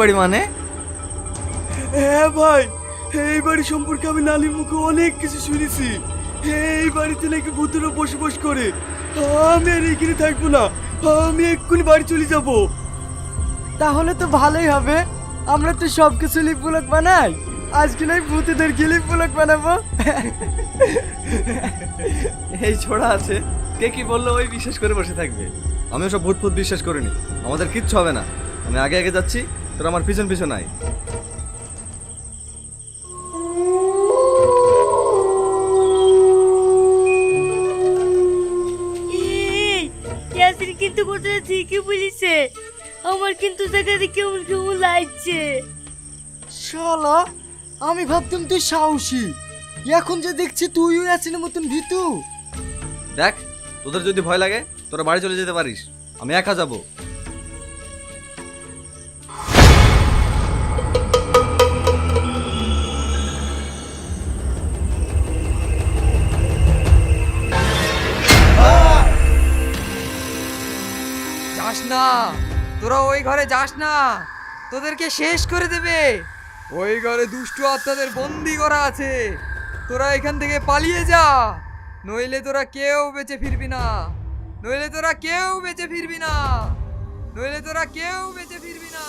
বাড়ি মানে? হ্যাঁ ভাই এই বাড়ি সম্পর্কে আমি নালির মুখে অনেক কিছু শুনেছি। এই বাড়িতে নাকি ভূতেরা বসবাস করে। আমি আর এখানে থাকব না। আমি এক্ষুনি বাড়ি চলে যাব। তাহলে তো ভালোই হবে। আমরা তো সব কিছু লিপ ব্লক বানাই। আজকে নাই ভূতেদের গিয়ে লিপ ব্লক বানাবো? এই ছোড়া আছে। কে কি বলল ওই বিশ্বাস করে বসে থাকবে। আমি সব ভূত ফুত বিশ্বাস করিনি। আমাদের কিচ্ছু হবে না। আমি আগে আগে যাচ্ছি। তোর আমার পিছন পিছন আয়। কিন্তু কথাটা ঠিকই বলেছে। আমার কিন্তু জায়গাতে কেমন কেমন লাগছে। শালা আমি ভাবতাম তুই সাহসী। এখন যে দেখছি তুইও আছিস মতন ভিতু। দেখ তোদের যদি ভয় লাগে তোরা বাড়ি চলে যেতে পারিস। আমি একা যাব। তোরা ওই ঘরে যাস না। তোদেরকে শেষ করে দেবে। ওই ঘরে দুষ্টু আত্মাদের বন্দি করা আছে। তোরা এখান থেকে পালিয়ে যা। নইলে তোরা কেউ বেঁচে ফিরবি না। নইলে তোরা কেউ বেঁচে ফিরবি না। নইলে তোরা কেউ বেঁচে ফিরবি না।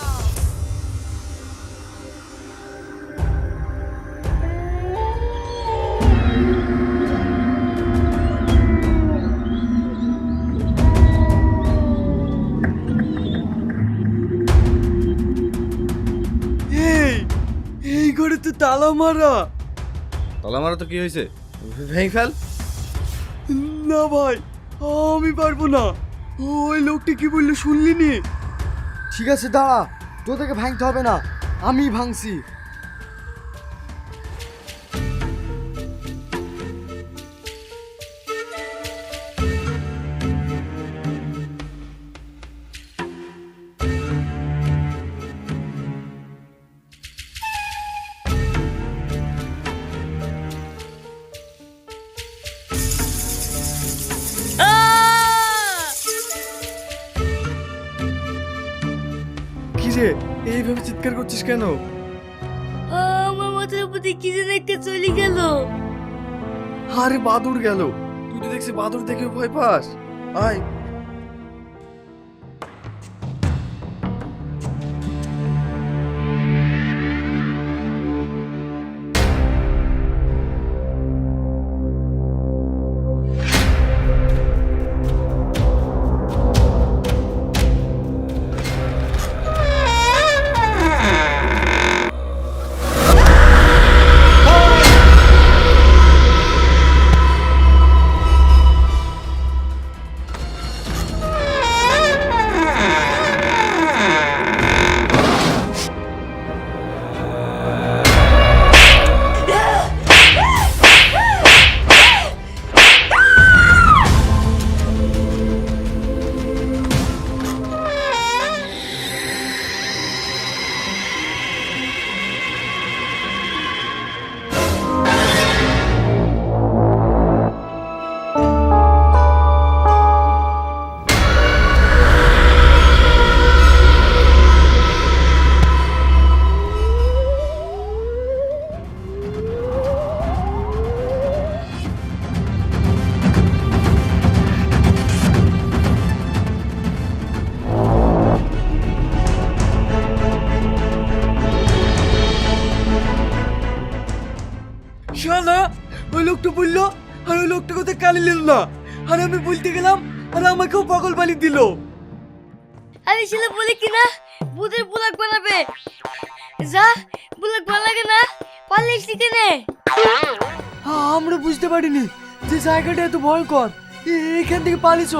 ঘরে তো তালা মারা তালা মারা তো কি হয়েছে? ভেঙে ফেল? না ভাই আমি পারব না। ওই লোকটি কি বলল শুনলি নি? ঠিক আছে দাঁড়া। তোদেরকে ভাঙতে হবে না। আমি ভাঙছি। কি রে এইভাবে চিৎকার করছিস কেন? আমার মাথার উপর কি যেন একটা চলে গেল। আরে বাদুর গেল। তুই তো দেখছি বাদুর দেখে ভয় পাস। আয়। ওই লোকটা বলল আর ওই লোকটা কোথায় কালি নিল না? আর আমি বলতে গেলাম আর আমাকেও পাগল বালি দিল। আরে ছেলে বলে কি না? ভূতের বুলাক বানাবে। যা বুলাক বানাগে না? পারলে শিখে আমরা বুঝতে পারিনি যে জায়গাটা এত ভয়ঙ্কর। এখান থেকে পালিছ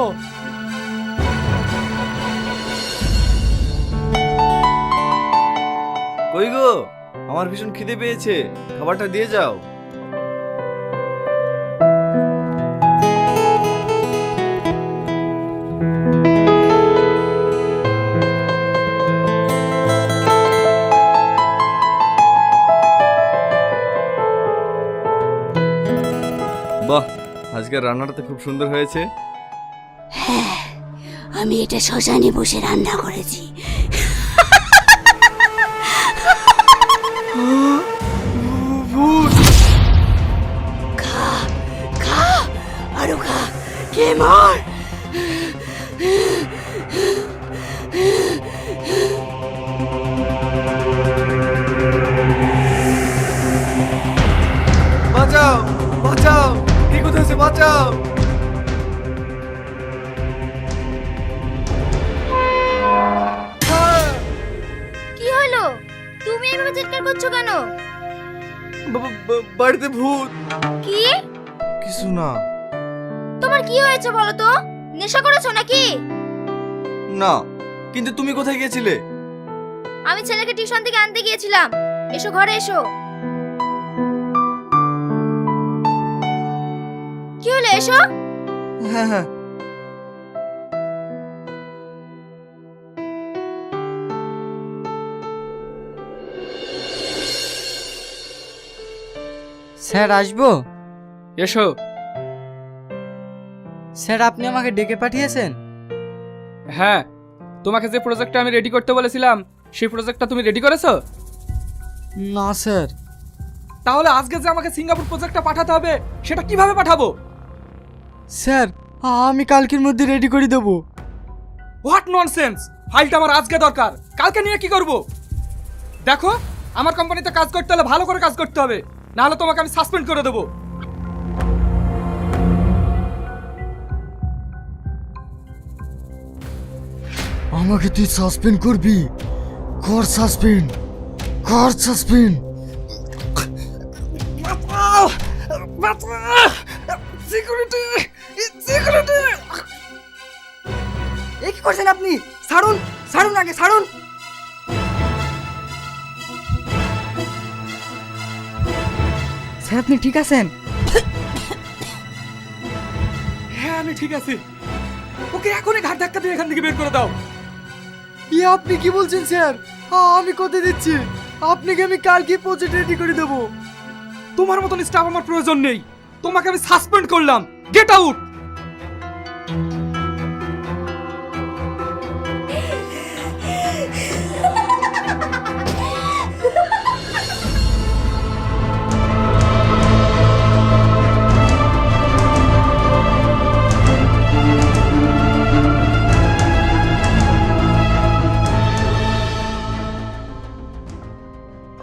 কই গো? আমার ভীষণ খিদে পেয়েছে। খাবারটা দিয়ে যাও। আজকের রান্নাটা তো খুব সুন্দর হয়েছে। হ্যাঁ আমি এটা শ্মশানে বসে রান্না করেছি। না কিন্তু তুমি কোথায় গিয়েছিলে? আমি ছেলেকে টিউশন থেকে আনতে গিয়েছিলাম। এসো ঘরে এসো। কি হলো এসো? হ্যাঁ হ্যাঁ। স্যার আসব? এসো। স্যার আপনি আমাকে ডেকে পাঠিয়েছেন? হ্যাঁ তোমাকে যে প্রজেক্টটা আমি রেডি করতে বলেছিলাম সেই প্রজেক্টটা তুমি রেডি করেছ? না স্যার। তাহলে আজকে যে আমাকে সিঙ্গাপুর প্রজেক্টটা পাঠাতে হবে সেটা কীভাবে পাঠাবো? স্যার আমি কালকের মধ্যে রেডি করে দেবো। হোয়াট ননসেন্স ফাইলটা আমার আজকে দরকার। কালকে নিয়ে কি করব? দেখো আমার কোম্পানিতে কাজ করতে হলে ভালো করে কাজ করতে হবে না হলে তোমাকে আমি সাসপেন্ড করে দেবো। আমাকে তুই সাসপেন্ড করবি? কর সাসপেন্ড কর সাসপেন্ড সিকিউরিটি সিকিউরিটি এ কি করছেন আপনি? ছাড়ুন ছাড়ুন আগে, ছাড়ুন। স্যার, আপনি ঠিক আছেন? হ্যাঁ আমি ঠিক আছি। ওকে এখনই ঘাট ধাক্কা দিয়ে এখান থেকে বের করে দাও। আপনি কি বলছেন, স্যার? আমি কথা দিচ্ছি। আপনাকে আমি কালকে প্রজেক্ট রেডি করে দেবো। তোমার মতন স্টাফ আমার প্রয়োজন নেই। তোমাকে আমি সাসপেন্ড করলাম। গেট আউট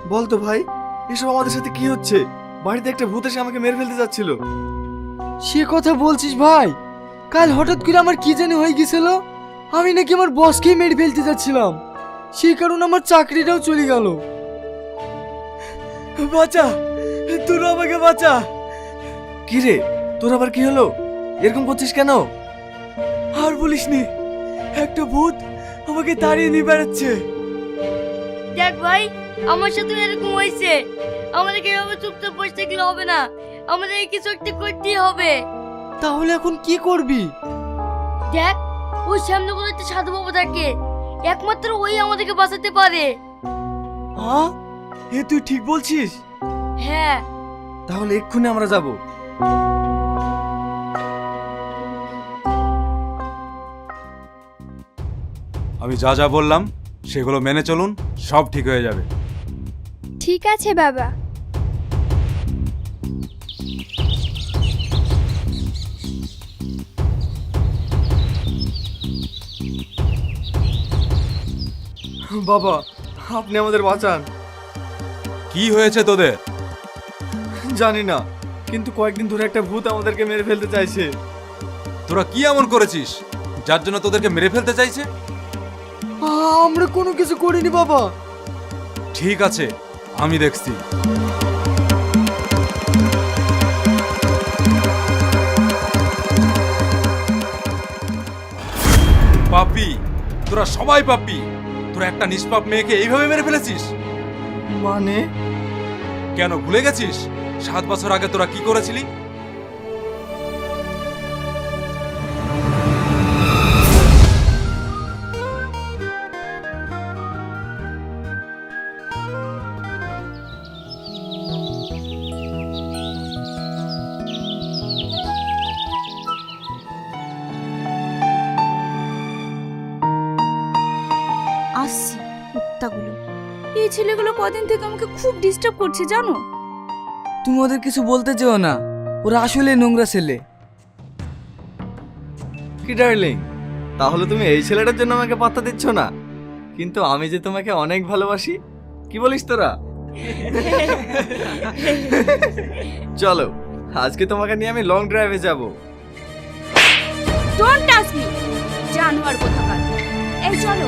বলতো ভাই এসব আমাদের সাথে কি হচ্ছে? বাড়িতে একটা ভূত এসে আমাকে মেরে ফেলতে যাচ্ছিল। সে কথা বলছিস ভাই? কাল হঠাৎ করে আমার কি জানি হয়ে গেছিল? আমি নাকি আমার বসকেই মেরে ফেলতে যাচ্ছিলাম। সেই কারণে আমার চাকরিটাও চলে গেল। বাঁচা! তোর আমাকে বাঁচা! কি রে? তোর আবার কি হলো? এরকম করছিস কেন? আর বলিসনি একটা ভূত আমাকে তাড়িয়ে নিয়ে বেড়াচ্ছে। দেখ ভাই আমার সাথে এরকম হয়েছে। আমাদেরকে এভাবে চুপচাপ বসে থাকলে হবে না। আমাদের কিছু একটা করতেই হবে। তাহলে এখন কি করবি? দেখ ওই সামনে কোনো একটা সাধু বাবা থাকে। একমাত্র ওই আমাদেরকে বাঁচাতে পারে। হ্যাঁ এ তুই ঠিক বলছিস? হ্যাঁ। তাহলে এক্ষুনি আমরা যাব। আমি যা যা বললাম সেগুলো মেনে চলুন সব ঠিক হয়ে যাবে। ঠিক আছে বাবা। বাবা আপনি আমাদের বাঁচান। কি হয়েছে তোদের? জানি না কিন্তু কয়েকদিন ধরে একটা ভূত আমাদেরকে মেরে ফেলতে চাইছে। তোরা কি এমন করেছিস? যার জন্য তোদেরকে মেরে ফেলতে চাইছে? আমরা কোনো কিছু করিনি বাবা। ঠিক আছে আমি দেখছি। পাপি তোরা সবাই পাপি। তোরা একটা নিষ্পাপ মেয়েকে এইভাবে মেরে ফেলেছিস? মানে? কেন ভুলে গেছিস? সাত বছর আগে তোরা কি করেছিলি? কদিন থেকে আমাকে খুব ডিস্টার্ব করছে জানো? তুমি ওদের কিছু বলতে চেও না। ওরা আসলে নোংরা ছেলে। কি ডার্লিং তাহলে তুমি এই ছেলেটার জন্য আমাকে পাত্তা দিচ্ছ না? কিন্তু আমি যে তোমাকে অনেক ভালোবাসি কি বলিস তোরা? চলো আজকে তোমাকে নিয়ে আমি লং ড্রাইভে যাব। ডোন্ট টাচ মি জানোয়ার কোথাকার। এই চলো।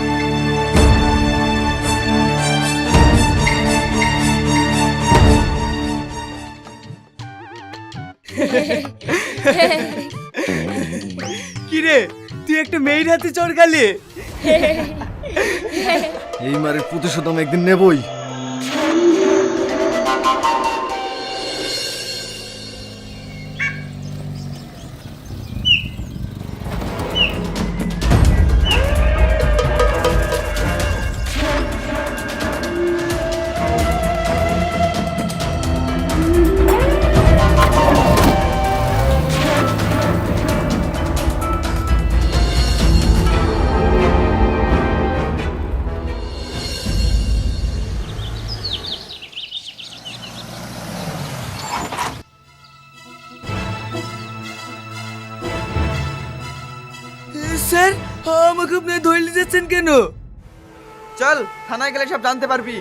কিরে তুই একটা মেয়ের হাতে চোর গালে এই মারের প্রতিশোধ আমি একদিন নেবই। ধরলে কেন? চল থানায় গেলে সব জানতে পারবি।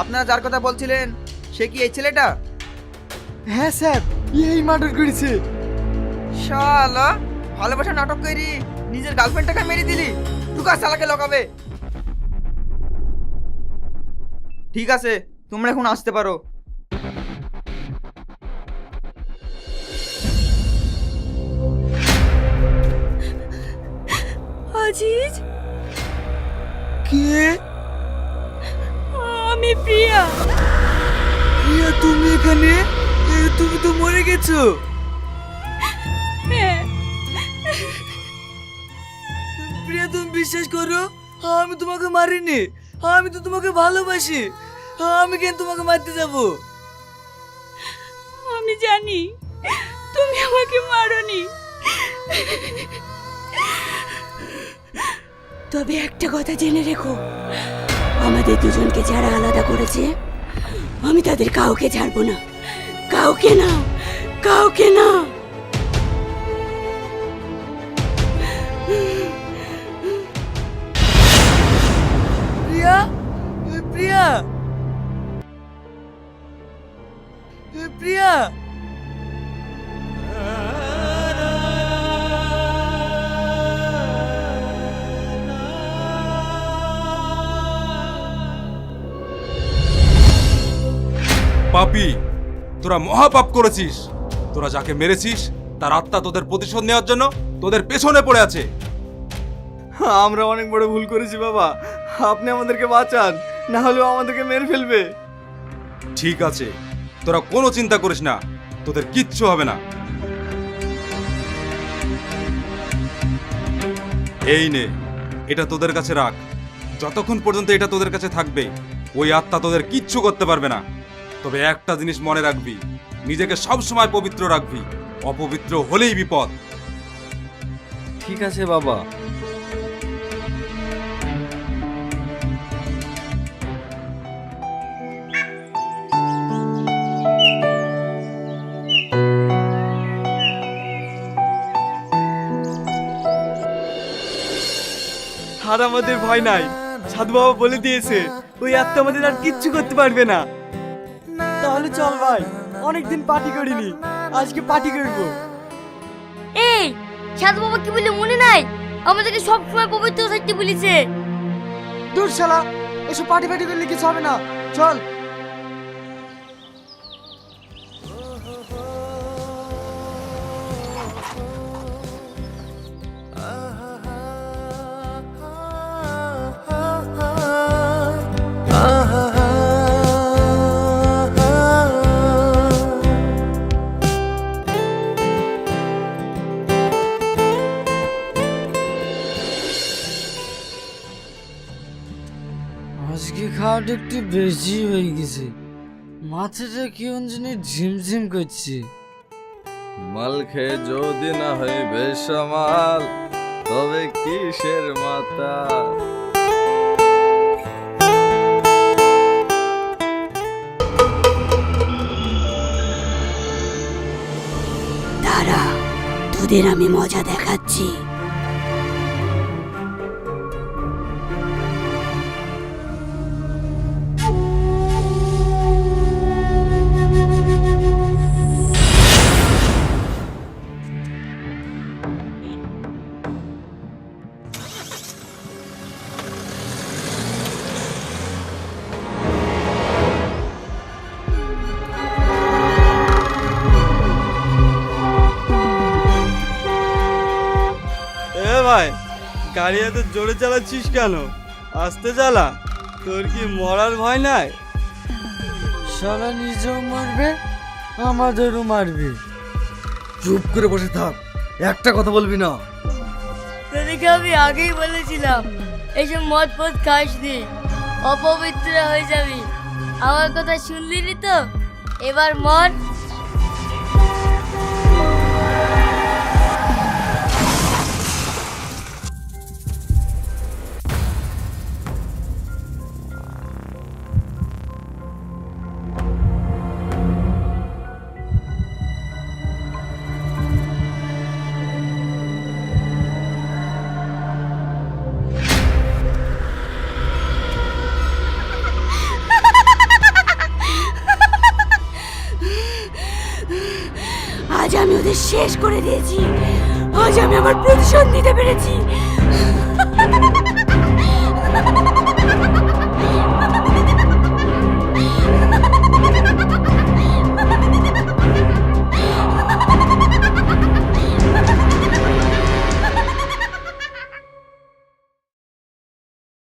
আপনারা যার কথা বলছিলেন সে কি এই ছেলেটা? হ্যাঁ স্যার এই মার্ডার করেছে। শালা ভালোবাসা নাটক করি নিজের গার্লফ্রেন্ডটাকে মেরে দিলি টুকা শালাকে লগাবে। ঠিক আছে তোমরা এখন আসতে পারো। আজিজ? কে? আমি প্রিয়া। প্রিয়া তুমি এখানে? এ, তুমি তো মরে গেছো। হ্যাঁ। প্রিয়া তুমি বিশ্বাস করো? আমি তোমাকে মারিনি। আমি তো তোমাকে ভালোবাসি। আমি কেন তোমাকে মারতে যাব। আমি জানি তুমি আমাকে মারোনি। তবে একটা কথা জেনে রেখো, আমাদের দুজনকে যারা আলাদা করেছে, আমি তাদের কাউকে ছাড়বো না। কাউকে না কাউকে না। তোরা মহাপাপ করেছিস। তোরা যাকে মেরেছিস তার আত্মা তোদের প্রতিশোধ নেওয়ার জন্য তোদের পেছনে পড়ে আছে। আমরা অনেক বড় ভুল করেছি বাবা। আপনি আমাদেরকে বাঁচান না হলেও আমাদেরকে মেরে ফেলবে। ঠিক আছে তোরা কোনো চিন্তা করিস না তোদের কিচ্ছু হবে না। এই নে এটা তোদের কাছে রাখ। যতক্ষণ পর্যন্ত এটা তোদের কাছে থাকবে ওই আত্মা তোদের কিচ্ছু করতে পারবে না। তবে একটা জিনিস মনে রাখবি, নিজেকে সব সময় পবিত্র রাখবি, অপবিত্র হলেই বিপদ। ঠিক আছে, বাবা। আর আমাদের ভয় নাই। সাধু বাবা বলে দিয়েছে, ওই আত্মা আমাদের আর কিচ্ছু করতে পারবে না। তাহলে চল ভাই অনেকদিন পার্টি করিনি আজকে পার্টি করব। এই সাধু বাবা কি বলে মনে নাই? আমাদেরকে সব সময় পবিত্র থাকতে বলেছে। দূর শালা এসব পার্টি পার্টি করলে কিছু হবে না চল। বেশি হয়ে গেছে। মাথাটা কেমন জানি ঝিমঝিম করছে। মাল খেয়ে যদি না হয় বেসামাল তবে কিসের মাথা? দাঁড়া তোদের আমি মজা দেখাচ্ছি। গাড়ি এত জোরে চালাচ্ছিস কেন? আস্তে চালা। তোর কি মরার ভয় নাই? সারা নিজেও মারবে আমাদেরও মারবে। চুপ করে বসে থাক একটা কথা বলবি না। তোদেরকে আমি আগেই বলেছিলাম এইসব মদ ফদ খাস নি অপবিত্র হয়ে যাবি। আমার কথা শুনলি নি তো? এবার মর। শেষ করে দিয়েছি। আজ আমি আমার প্রতিশোধ নিতে পেরেছি।